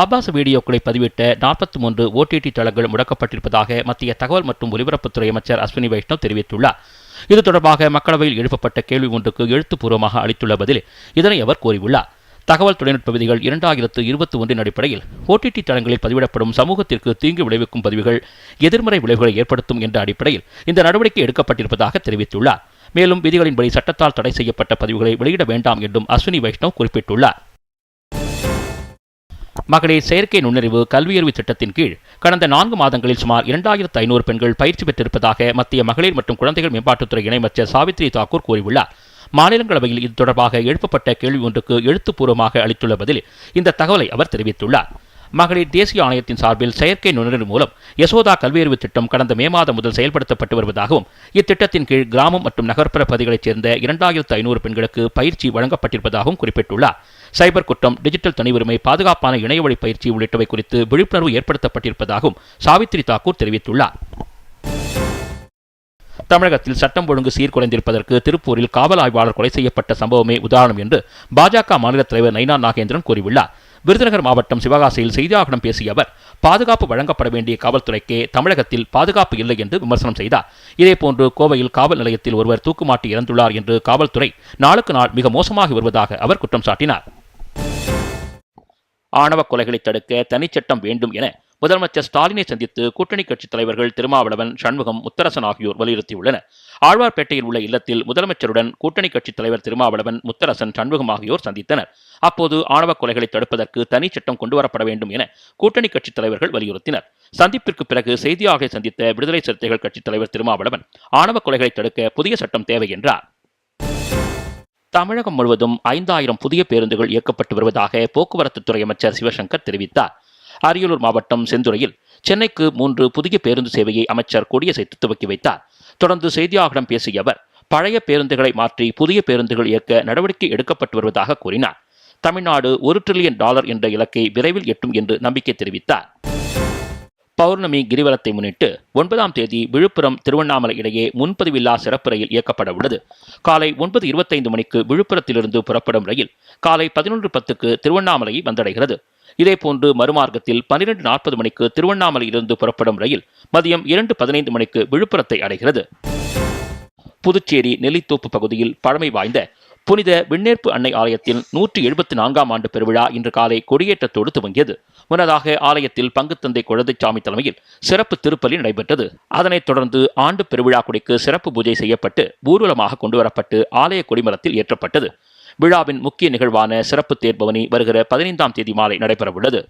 ஆபாச வீடியோக்களை பதிவிட்ட நாற்பத்தி மூன்று ஓடிடி தளங்கள் முடக்கப்பட்டிருப்பதாக மத்திய தகவல் மற்றும் ஒலிபரப்புத்துறை அமைச்சர் அஸ்வினி வைஷ்ணவ் தெரிவித்துள்ளார். இது தொடர்பாக மக்களவையில் எழுப்பப்பட்ட கேள்வி ஒன்றுக்கு எழுத்துப்பூர்வமாக அளித்துள்ள பதில் இதனை அவர் கூறியுள்ளார். தகவல் தொழில்நுட்ப விதிகள் இரண்டாயிரத்து இருபத்தி ஒன்றின் அடிப்படையில் ஓடிடி தளங்களில் பதிவிடப்படும் சமூகத்திற்கு தீங்கு விளைவிக்கும் பதிவுகள் எதிர்மறை விளைவுகளை ஏற்படுத்தும் என்ற அடிப்படையில் இந்த நடவடிக்கை எடுக்கப்பட்டிருப்பதாக தெரிவித்துள்ளார். மேலும் விதிகளின்படி சட்டத்தால் தடை செய்யப்பட்ட பதிவுகளை வெளியிட வேண்டாம் என்றும் அஸ்வினி வைஷ்ணவ் குறிப்பிட்டுள்ளார். மகளிர் செயற்கை நுண்ணறிவு கல்வியறிவு திட்டத்தின் கீழ் கடந்த நான்கு மாதங்களில் சுமார் இரண்டாயிரத்து ஐநூறு பெண்கள் பயிற்சி பெற்றிருப்பதாக மத்திய மகளிர் மற்றும் குழந்தைகள் மேம்பாட்டுத்துறை இணையமைச்சர் சாவித்ரி தாக்கூர் கூறியுள்ளார். மாநிலங்களவையில் இது தொடர்பாக எழுப்பப்பட்ட கேள்வி ஒன்றுக்கு எழுத்துப்பூர்வமாக அளித்துள்ள பதில் இந்த தகவலை அவர் தெரிவித்துள்ளார். மகளிர் தேசிய ஆணையத்தின் சார்பில் செயற்கை நுண்ணறிவு மூலம் யசோதா கல்வியறிவு திட்டம் கடந்த மே மாதம் முதல் செயல்படுத்தப்பட்டு வருவதாகவும் இத்திட்டத்தின் கீழ் கிராமம் மற்றும் நகர்ப்புற பகுதிகளைச் சேர்ந்த இரண்டாயிரத்து ஐநூறு பெண்களுக்கு பயிற்சி வழங்கப்பட்டிருப்பதாகவும் குறிப்பிட்டுள்ளார். சைபர் குற்றம் டிஜிட்டல் தனியுரிமை பாதுகாப்பான இணையவழி பயிற்சி உள்ளிட்டவை குறித்து விழிப்புணர்வு ஏற்படுத்தப்பட்டிருப்பதாகவும் சாவித்ரி தாக்கூர் தெரிவித்துள்ளார். தமிழகத்தில் சட்டம் ஒழுங்கு சீர்குலைந்திருப்பதற்கு திருப்பூரில் காவல் ஆய்வாளர் கொலை செய்யப்பட்ட சம்பவமே உதாரணம் என்று பாஜக மாநில தலைவர் நைனா நாகேந்திரன் கூறியுள்ளார். விருதுநகர் மாவட்டம் சிவகாசியில் செய்தியாளர்களிடம் பேசிய அவர் பாதுகாப்பு வழங்கப்பட வேண்டிய காவல்துறைக்கே தமிழகத்தில் பாதுகாப்பு இல்லை என்று விமர்சனம் செய்தார். இதேபோன்று கோவையில் காவல் நிலையத்தில் ஒருவர் தூக்குமாட்டி இறந்துள்ளார் என்று காவல்துறை நாளுக்கு நாள் மிக மோசமாகி வருவதாக அவர் குற்றம் சாட்டினார். ஆணவ கொலைகளை தடுக்க தனிச்சட்டம் வேண்டும் என முதலமைச்சர் ஸ்டாலினை சந்தித்து கூட்டணி கட்சித் தலைவர்கள் திருமாவளவன் சண்முகம் முத்தரசன் ஆகியோர் வலியுறுத்தியுள்ளனர். ஆழ்வார்பேட்டையில் உள்ள இல்லத்தில் முதலமைச்சருடன் கூட்டணி கட்சித் தலைவர் திருமாவளவன் முத்தரசன் சண்முகம் ஆகியோர் சந்தித்தனர். அப்போது ஆணவ கொலைகளை தடுப்பதற்கு தனி சட்டம் கொண்டுவரப்பட வேண்டும் என கூட்டணி கட்சித் தலைவர்கள் வலியுறுத்தினர். சந்திப்பிற்கு பிறகு செய்தியாளர்களை சந்தித்த விடுதலை சிறுத்தைகள் கட்சித் தலைவர் திருமாவளவன் ஆணவ கொலைகளை தடுக்க புதிய சட்டம் தேவை என்றார். தமிழகம் முழுவதும் ஐந்தாயிரம் புதிய பேருந்துகள் இயக்கப்பட்டு வருவதாக போக்குவரத்துத்துறை அமைச்சர் சிவசங்கர் தெரிவித்தார். அரியலூர் மாவட்டம் செந்துறையில் சென்னைக்கு மூன்று புதிய பேருந்து சேவையை அமைச்சர் கொடியசைத்து துவக்கி வைத்தார். தொடர்ந்து செய்தியாளர்களிடம் பேசிய அவர் பழைய பேருந்துகளை மாற்றி புதிய பேருந்துகள் இயக்க நடவடிக்கை எடுக்கப்பட்டு வருவதாக கூறினார். தமிழ்நாடு ஒரு டிரில்லியன் டாலர் என்ற இலக்கை விரைவில் எட்டும் என்று நம்பிக்கை தெரிவித்தார். பௌர்ணமி கிரிவலத்தை முன்னிட்டு ஒன்பதாம் தேதி விழுப்புரம் திருவண்ணாமலை இடையே முன்பதிவில்லா சிறப்பு ரயில் இயக்கப்பட உள்ளது. காலை ஒன்பது இருபத்தைந்து மணிக்கு விழுப்புரத்திலிருந்து புறப்படும் ரயில் காலை பதினொன்று பத்துக்கு திருவண்ணாமலையை வந்தடைகிறது. இதேபோன்று மறுமார்க்கத்தில் பனிரெண்டு நாற்பது மணிக்கு திருவண்ணாமலையிலிருந்து புறப்படும் ரயில் மதியம் இரண்டு பதினைந்து மணிக்கு விழுப்புரத்தை அடைகிறது. புதுச்சேரி நெல்லித்தோப்பு பகுதியில் பழமை வாய்ந்த புனித விண்ணேற்பு அன்னை ஆலயத்தில் நூற்றி எழுபத்தி நான்காம் ஆண்டு பெருவிழா இன்று காலை கொடியேற்றத்தோடு துவங்கியது. முன்னதாக ஆலயத்தில் பங்குத்தந்தை குழந்தைசாமி தலைமையில் சிறப்பு திருப்பலி நடைபெற்றது. அதனைத் தொடர்ந்து ஆண்டு பெருவிழா கொடிக்கு சிறப்பு பூஜை செய்யப்பட்டு ஊர்வலமாக கொண்டுவரப்பட்டு ஆலய கொடிமரத்தில் ஏற்றப்பட்டது. விழாவின் முக்கிய நிகழ்வான சிறப்பு தேர்பவனி வருகிற பதினைந்தாம் தேதி மாலை நடைபெறவுள்ளது.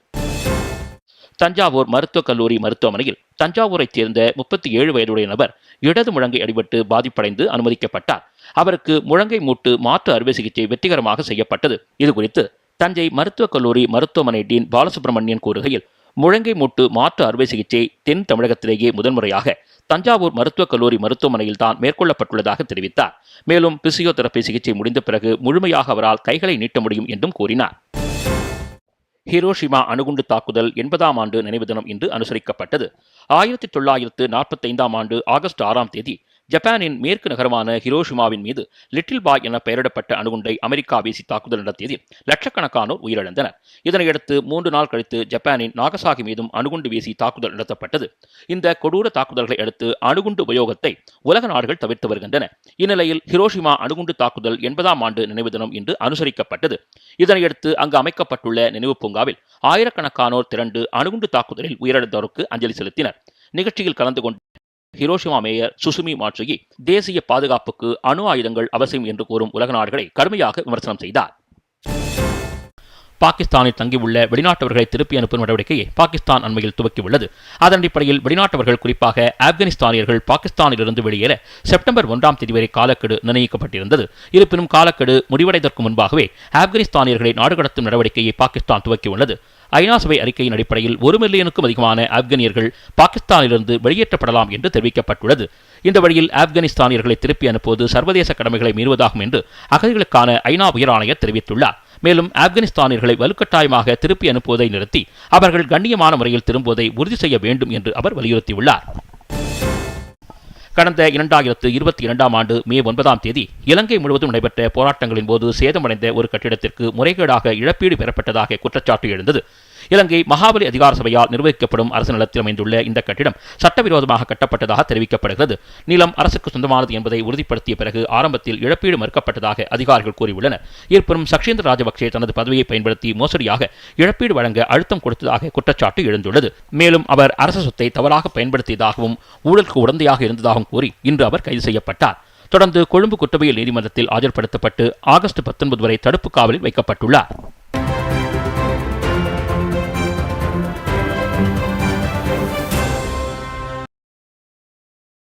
தஞ்சாவூர் மருத்துவக் கல்லூரி மருத்துவமனையில் தஞ்சாவூரைச் சேர்ந்த முப்பத்தி ஏழு வயதுடைய நபர் இடது முழங்கை அடிபட்டு பாதிப்படைந்து அனுமதிக்கப்பட்டார். அவருக்கு முழங்கை மூட்டு மாற்று அறுவை சிகிச்சை வெற்றிகரமாக செய்யப்பட்டது. இதுகுறித்து தஞ்சை மருத்துவக் கல்லூரி மருத்துவமனை டீன் பாலசுப்ரமணியன் கூறுகையில் முழங்கை மூட்டு மாற்று அறுவை சிகிச்சை தென் தமிழகத்திலேயே முதன்முறையாக தஞ்சாவூர் மருத்துவக் கல்லூரி மருத்துவமனையில் தான் மேற்கொள்ளப்பட்டுள்ளதாக தெரிவித்தார். மேலும் பிசியோதெரபி சிகிச்சை முடிந்த பிறகு முழுமையாக அவரால் கைகளை நீட்ட முடியும் என்றும் கூறினார். ஹிரோஷிமா அணுகுண்டு தாக்குதல் எண்பதாம் ஆண்டு நினைவு தினம் இன்று அனுசரிக்கப்பட்டது. ஆயிரத்தி தொள்ளாயிரத்து நாற்பத்தைந்தாம் ஆண்டு ஆகஸ்ட் ஆறாம் தேதி ஜப்பானின் மேற்கு நகரமான ஹிரோஷிமாவின் மீது லிட்டில் பாய் என பெயரிடப்பட்ட அணுகுண்டை அமெரிக்கா வீசி தாக்குதல் நடத்தியதில் லட்சக்கணக்கானோர் உயிரிழந்தனர். இதனையடுத்து மூன்று நாள் கழித்து ஜப்பானின் நாகசாகி மீதும் அணுகுண்டு வீசி தாக்குதல் நடத்தப்பட்டது. இந்த கொடூர தாக்குதல்களை அடுத்து அணுகுண்டு உபயோகத்தை உலக நாடுகள் தவிர்த்து வருகின்றன. இந்நிலையில் ஹிரோஷிமா அணுகுண்டு தாக்குதல் எண்பதாம் ஆண்டு நினைவு தினம் இன்று அனுசரிக்கப்பட்டது. இதனையடுத்து அங்கு அமைக்கப்பட்டுள்ள நினைவு பூங்காவில் ஆயிரக்கணக்கானோர் திரண்டு அணுகுண்டு தாக்குதலில் உயிரிழந்தோருக்கு அஞ்சலி செலுத்தினர். நிகழ்ச்சியில் கலந்து கொண்டு ஹிரோஷிமா மேயர் சுசுமி மாட்சுகி தேசிய பாதுகாப்புக்கு அணு ஆயுதங்கள் அவசியம் என்று கூறும் உலக நாடுகளை கடுமையாக விமர்சனம் செய்தார். பாகிஸ்தானில் தங்கியுள்ள வெளிநாட்டவர்களை திருப்பி அனுப்பும் நடவடிக்கையை பாகிஸ்தான் அண்மையில் துவக்கியுள்ளது. அதன் அடிப்படையில் வெளிநாட்டவர்கள் குறிப்பாக ஆப்கானிஸ்தானியர்கள் பாகிஸ்தானிலிருந்து வெளியேற செப்டம்பர் ஒன்றாம் தேதி வரை காலக்கெடு நிர்ணயிக்கப்பட்டிருந்தது. இருப்பினும் காலக்கெடு முடிவடைவதற்கு முன்பாகவே ஆப்கானிஸ்தானியர்களை நாடு கடத்தும் நடவடிக்கையை பாகிஸ்தான் துவக்கியுள்ளது. ஐநா சபை அறிக்கையின் அடிப்படையில் ஒரு மில்லியனுக்கும் அதிகமான ஆப்கானியர்கள் பாகிஸ்தானிலிருந்து வெளியேற்றப்படலாம் என்று தெரிவிக்கப்பட்டுள்ளது. இந்த வழியில் ஆப்கானிஸ்தானியர்களை திருப்பி அனுப்புவது சர்வதேச கடமைகளை மீறுவதாகும் என்று அகதிகளுக்கான ஐநா உயர் ஆணையர் தெரிவித்துள்ளார். மேலும் ஆப்கானிஸ்தானியர்களை வலுக்கட்டாயமாக திருப்பி அனுப்புவதை நிறுத்தி அவர்கள் கண்ணியமான முறையில் திரும்புவதை உறுதி செய்ய வேண்டும் என்று அவர் வலியுறுத்தியுள்ளார். கடந்த இரண்டாயிரத்து இருபத்தி இரண்டாம் ஆண்டு மே ஒன்பதாம் தேதி இலங்கை முழுவதும் நடைபெற்ற போராட்டங்களின் போது சேதமடைந்த ஒரு கட்டிடத்திற்கு முறைகேடாக இழப்பீடு பெறப்பட்டதாக குற்றச்சாட்டு எழுந்தது. இலங்கை மகாபலி அதிகார சபையால் நிர்வகிக்கப்படும் அரசு நிலத்தில் அமைந்துள்ள இந்த கட்டிடம் சட்டவிரோதமாக கட்டப்பட்டதாக தெரிவிக்கப்படுகிறது. நிலம் அரசுக்கு சொந்தமானது என்பதை உறுதிப்படுத்திய பிறகு ஆரம்பத்தில் இழப்பீடு மறுக்கப்பட்டதாக அதிகாரிகள் கூறியுள்ளனர். இருப்பினும் சக்ஷேந்திர ராஜபக்சே தனது பதவியை பயன்படுத்தி மோசடியாக இழப்பீடு வழங்க அழுத்தம் கொடுத்ததாக குற்றச்சாட்டு எழுந்துள்ளது. மேலும் அவர் அரசு சொத்தை தவறாக பயன்படுத்தியதாகவும் ஊழலுக்கு உடந்தையாக இருந்ததாகவும் கூறி இன்று அவர் கைது செய்யப்பட்டார். தொடர்ந்து கொழும்பு குற்றவியல் நீதிமன்றத்தில் ஆஜர்படுத்தப்பட்டு ஆகஸ்ட் பத்தொன்பது வரை தடுப்பு காவலில் வைக்கப்பட்டுள்ளார்.